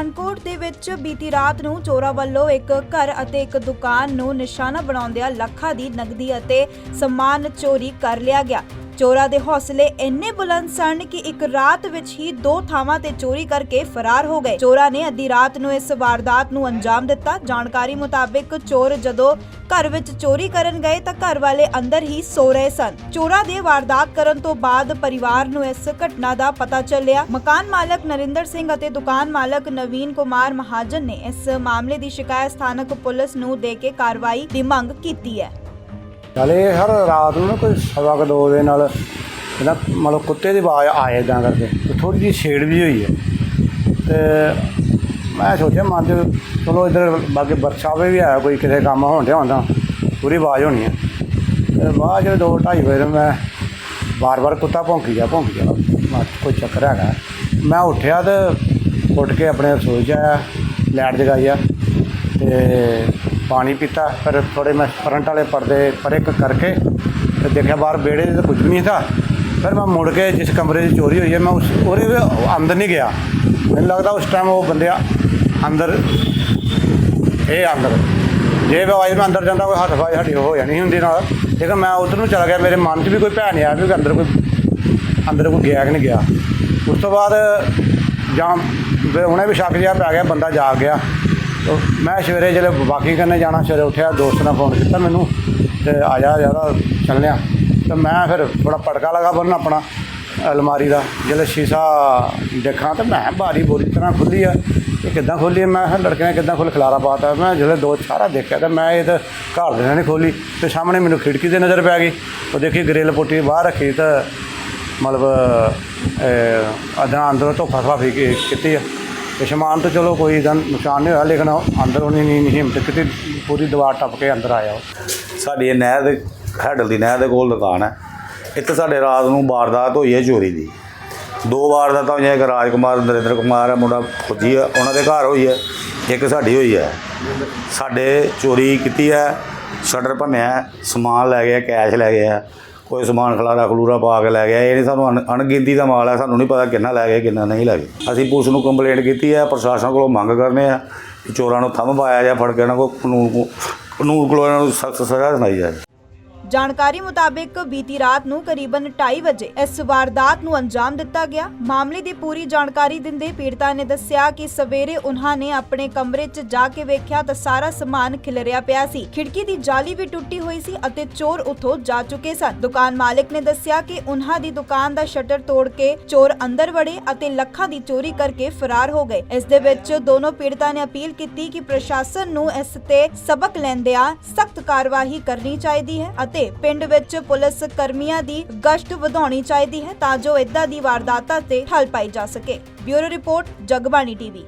ਪਠਾਨਕੋਟ ਦੇ ਵਿੱਚ ਬੀਤੀ ਰਾਤ ਨੂੰ ਚੋਰਾਂ ਵੱਲੋਂ ਇੱਕ ਘਰ ਅਤੇ ਇੱਕ ਦੁਕਾਨ ਨੂੰ ਨਿਸ਼ਾਨਾ ਬਣਾਉਂਦਿਆਂ ਲੱਖਾਂ ਦੀ ਨਕਦੀ ਅਤੇ ਸਮਾਨ ਚੋਰੀ ਕਰ ਲਿਆ ਗਿਆ। ਚੋਰਾਂ ਦੇ ਹੌਸਲੇ ਇੰਨੇ ਬੁਲੰਦ ਸਨ ਕਿ ਇੱਕ ਰਾਤ ਵਿੱਚ ਹੀ ਦੋ ਥਾਵਾਂ ਤੇ ਚੋਰੀ ਕਰਕੇ ਫਰਾਰ ਹੋ ਗਏ। ਚੋਰਾਂ ਨੇ ਅੱਧੀ ਰਾਤ ਨੂੰ ਇਸ ਵਾਰਦਾਤ ਨੂੰ ਅੰਜਾਮ ਦਿੱਤਾ। ਜਾਣਕਾਰੀ ਮੁਤਾਬਿਕ ਚੋਰ ਜਦੋਂ ਘਰ ਵਿੱਚ ਚੋਰੀ ਕਰਨ ਗਏ ਤਾਂ ਘਰ ਵਾਲੇ ਅੰਦਰ ਹੀ ਸੋ ਰਹੇ ਸਨ। ਚੋਰਾਂ ਦੇ ਵਾਰਦਾਤ ਕਰਨ ਤੋਂ ਬਾਅਦ ਪਰਿਵਾਰ ਨੂੰ ਇਸ ਘਟਨਾ ਦਾ ਪਤਾ ਚੱਲਿਆ। ਮਕਾਨ ਮਾਲਕ ਨਰਿੰਦਰ ਸਿੰਘ ਅਤੇ ਦੁਕਾਨ ਮਾਲਕ ਨਵੀਨ ਕੁਮਾਰ ਮਹਾਜਨ ਨੇ ਇਸ ਮਾਮਲੇ ਦੀ ਸ਼ਿਕਾਇਤ ਸਥਾਨਕ ਪੁਲਿਸ ਨੂੰ ਦੇ ਕੇ ਕਾਰਵਾਈ ਦੀ ਮੰਗ ਕੀਤੀ ਹੈ। ਚੱਲ ਇਹ ਹਰ ਰਾਤ ਨੂੰ ਨਾ ਕੋਈ ਸਵਾ ਕੁ ਦੋ ਦੇ ਨਾਲ ਇਹਦਾ ਮਤਲਬ ਕੁੱਤੇ ਦੀ ਆਵਾਜ਼ ਆਏ ਇਦਾਂ ਕਰਕੇ ਤੇ ਥੋੜੀ ਜਿਹੀ ਛੇੜ ਵੀ ਹੋਈ ਹੈ। ਤੇ ਮੈਂ ਸੋਚਿਆ ਮਨ ਚ ਚਲੋ ਇਧਰ ਬਾਕੀ ਵਰਕਸ਼ਾਪੇ ਵੀ ਆਇਆ ਕੋਈ ਕਿਸੇ ਕੰਮ ਹੋਣ ਡਿਆ ਹੁੰਦਾ, ਪੂਰੀ ਆਵਾਜ਼ ਹੋਣੀ ਹੈ। ਤੇ ਬਾਅਦ ਜਦੋਂ ਦੋ ਢਾਈ ਵਜੇ ਨੂੰ ਮੈਂ ਵਾਰ-ਵਾਰ ਕੁੱਤਾ ਭੌਂਕੀ ਜਾ ਭੌਂਕੀ ਜਾ ਮੈਂ ਕਿਹਾ ਕੋਈ ਚੱਕਰ ਹੈਗਾ। ਮੈਂ ਉੱਠਿਆ ਤੇ ਉੱਠ ਕੇ ਆਪਣੇ ਰਸੋਈ 'ਚ ਆਇਆ, ਲਾਈਟ ਜਗਾਈ ਆ ਤੇ ਪਾਣੀ ਪੀਤਾ, ਫਿਰ ਥੋੜੇ ਮੈਂ ਫਰੰਟ ਵਾਲੇ ਪਰਦੇ ਪਰੇ ਕ ਕਰਕੇ ਤੇ ਦੇਖਿਆ ਬਾਹਰ ਵਿਹੜੇ 'ਚ ਤਾਂ ਕੁਝ ਵੀ ਨਹੀਂ ਥਾ ਫਿਰ ਮੈਂ ਮੁੜ ਕੇ ਜਿਸ ਕਮਰੇ 'ਚ ਚੋਰੀ ਹੋਈ ਹੈ, ਮੈਂ ਉਸ ਉਹਦੇ ਅੰਦਰ ਨਹੀਂ ਗਿਆ। ਮੈਨੂੰ ਲੱਗਦਾ ਉਸ ਟਾਈਮ ਉਹ ਬੰਦੇ ਅੰਦਰ, ਇਹ ਅੰਦਰ। ਜੇ ਮੈਂ ਆਵਾਜ਼ ਮੈਂ ਅੰਦਰ ਜਾਂਦਾ, ਕੋਈ ਹੱਥ ਵਾਈ ਸਾਡੀ ਹੋ ਜਾਣੀ ਹੁੰਦੀ ਨਾਲ। ਲੇਕਿਨ ਮੈਂ ਉਧਰ ਨੂੰ ਚਲਾ ਗਿਆ, ਮੇਰੇ ਮਨ 'ਚ ਵੀ ਕੋਈ ਭੈਣ ਨਹੀਂ ਆਇਆ ਵੀ ਅੰਦਰ ਕੋਈ ਅੰਦਰ ਕੋਈ ਗਿਆ ਕਿ ਨਹੀਂ ਗਿਆ। ਉਸ ਤੋਂ ਬਾਅਦ ਜਾਂ, ਫਿਰ ਹੁਣੇ ਵੀ ਸ਼ੱਕ ਜਿਹਾ ਪੈ ਗਿਆ, ਬੰਦਾ ਜਾਗ ਗਿਆ। ਤੋ ਮੈਂ ਸਵੇਰੇ ਜਦੋਂ ਵਾਕਿੰਗ ਕਰਨ ਜਾਣਾ, ਸਵੇਰੇ ਉੱਠਿਆ, ਦੋਸਤ ਨੇ ਫੋਨ ਕੀਤਾ ਮੈਨੂੰ ਤੇ ਆ ਜਾ ਜ਼ਿਆਦਾ ਚੱਲਿਆ ਤੇ ਮੈਂ ਫਿਰ ਥੋੜਾ ਪਟਕਾ ਲਗਾ ਬੰਨ ਆਪਣਾ, ਅਲਮਾਰੀ ਦਾ ਜਦੋਂ ਸ਼ੀਸ਼ਾ ਦੇਖਾਂ ਤਾਂ ਮੈਂ ਬਾਰੀ ਬੋਰੀ ਤਰ੍ਹਾਂ ਖੁੱਲੀ ਆ, ਇਹ ਕਿੱਦਾਂ ਖੋਲੀ ਮੈਂ ਕਿਹਾ, ਲੜਕੇ ਨੇ ਕਿੱਦਾਂ ਖੁੱਲ ਖਲਾਰਾ ਪਾਤਾ ਮੈਂ ਜਦੋਂ ਦੋ ਸਾਰਾ ਦੇਖਿਆ ਤਾਂ ਮੈਂ ਇਹ ਤਾਂ ਘਰ ਦੇ ਨੇ ਖੋਲੀ ਤੇ ਸਾਹਮਣੇ ਮੈਨੂੰ ਖਿੜਕੀ ਤੇ ਨਜ਼ਰ ਪੈ ਗਈ। ਉਹ ਦੇਖੀ ਗ੍ਰਿਲ ਪੁੱਟੀ ਬਾਹਰ ਰੱਖੀ ਤਾਂ ਮਤਲਬ ਅਦਾਂ ਅੰਦਰੋਂ ਧੋਖਾ ਫਸਵਾ ਫੀ ਕੀਤੀ ਆ। ਤੇ ਸਮਾਨ ਤਾਂ ਚਲੋ ਕੋਈ ਇਹਦਾ ਨੁਕਸਾਨ ਨਹੀਂ ਹੋਇਆ, ਲੇਕਿਨ ਅੰਦਰ ਉਹਨੇ ਨਹੀਂ ਨਹੀਂ ਹਿੰਮਤ ਕੀਤੀ, ਪੂਰੀ ਦੀਵਾਰ ਟੱਪ ਕੇ ਅੰਦਰ ਆਇਆ ਉਹ। ਸਾਡੀ ਇਹ ਨਹਿਰ ਦੇ, ਹੈਡਲ ਦੀ ਨਹਿਰ ਦੇ ਕੋਲ ਦੁਕਾਨ ਹੈ। ਇੱਥੇ ਸਾਡੇ ਰਾਤ ਨੂੰ ਵਾਰਦਾਤ ਹੋਈ ਹੈ ਚੋਰੀ ਦੀ। ਦੋ ਵਾਰਦਾਤਾਂ ਹੋਈਆਂ, ਇੱਕ ਰਾਜਕੁਮਾਰ, ਨਰਿੰਦਰ ਕੁਮਾਰ ਹੈ, ਮੁੰਡਾ ਫੌਜੀ ਹੈ, ਉਹਨਾਂ ਦੇ ਘਰ ਹੋਈ ਹੈ, ਇੱਕ ਸਾਡੀ ਹੋਈ ਹੈ। ਸਾਡੇ ਚੋਰੀ ਕੀਤੀ ਹੈ, ਸ਼ਟਰ ਭੰਨਿਆ ਸਮਾਨ ਲੈ ਗਿਆ ਕੈਸ਼ ਲੈ ਗਿਆ ਕੋਈ ਸਮਾਨ ਖਲਾਰਾ ਖਲੂਰਾ ਪਾ ਕੇ ਲੈ ਗਿਆ। ਇਹ ਨਹੀਂ ਸਾਨੂੰ ਅਣ- ਅਣਗਿਣਤੀ ਦਾ ਮਾਲ ਹੈ, ਸਾਨੂੰ ਨਹੀਂ ਪਤਾ ਕਿੰਨਾ ਲੈ ਗਏ, ਕਿੰਨਾ ਨਹੀਂ ਲੈ ਗਏ। ਅਸੀਂ ਪੁਲਿਸ ਨੂੰ ਕੰਪਲੇਂਟ ਕੀਤੀ ਹੈ, ਪ੍ਰਸ਼ਾਸਨ ਕੋਲੋਂ ਮੰਗ ਕਰਨੇ ਆ ਕਿ ਚੋਰਾਂ ਨੂੰ ਥੰਮ ਪਾਇਆ ਜਾਂ, ਫੜ ਕੇ ਇਹਨਾਂ ਕੋਲ ਕਾਨੂੰਨ ਕੋ- ਕਾਨੂੰਨ ਕੋਲੋਂ ਇਹਨਾਂ ਨੂੰ ਸਖਤ ਸਜ਼ਾ ਸੁਣਾਈ ਜਾਏ। ਜਾਣਕਾਰੀ ਮੁਤਾਬਿਕ ਬੀਤੀ ਰਾਤ ਨੂੰ ਕਰੀਬਨ 2:30 ਵਜੇ ਇਸ ਵਾਰਦਾਤ ਨੂੰ ਅੰਜਾਮ ਦਿੱਤਾ ਗਿਆ। ਮਾਮਲੇ ਦੀ ਪੂਰੀ ਜਾਣਕਾਰੀ ਦਿੰਦੇ ਪੀੜਤਾ ਨੇ ਦੱਸਿਆ ਕਿ ਸਵੇਰੇ ਉਹਨਾਂ ਨੇ ਆਪਣੇ ਕਮਰੇ 'ਚ ਜਾ ਕੇ ਵੇਖਿਆ ਤਾਂ ਸਾਰਾ ਸਮਾਨ ਖਿਲਰਿਆ ਪਿਆ ਸੀ। ਖਿੜਕੀ ਦੀ ਜਾਲੀ ਵੀ ਟੁੱਟੀ ਹੋਈ ਸੀ ਅਤੇ ਚੋਰ ਉੱਥੋਂ ਜਾ ਚੁੱਕੇ ਸਨ। ਦੁਕਾਨ ਮਾਲਕ ਨੇ ਦੱਸਿਆ ਕਿ ਉਹਨਾਂ ਦੀ ਦੁਕਾਨ ਦਾ ਸ਼ਟਰ ਤੋੜ ਕੇ ਚੋਰ ਅੰਦਰ ਵੜੇ ਅਤੇ ਲੱਖਾਂ ਦੀ ਚੋਰੀ ਕਰਕੇ ਫਰਾਰ ਹੋ ਗਏ। ਇਸ ਦੇ ਵਿੱਚ ਦੋਨੋਂ ਪੀੜਤਾ ਨੇ ਅਪੀਲ ਕੀਤੀ ਕਿ ਪ੍ਰਸ਼ਾਸਨ ਨੂੰ ਇਸ ਤੇ ਸਬਕ ਲੈਂਦਿਆਂ ਸਖਤ ਕਾਰਵਾਈ ਕਰਨੀ ਚਾਹੀਦੀ ਹੈ ਅਤੇ ਪਿੰਡ ਵਿੱਚ ਪੁਲਿਸ ਕਰਮੀਆਂ ਦੀ ਗਸ਼ਤ ਵਧਾਉਣੀ ਚਾਹੀਦੀ ਹੈ ਤਾਂ ਜੋ ਇਦਾਂ ਦੀ ਵਾਰਦਾਤਾਂ ਤੇ ਠੱਲ ਪਾਈ ਜਾ ਸਕੇ। Bureau report, Jagbani TV.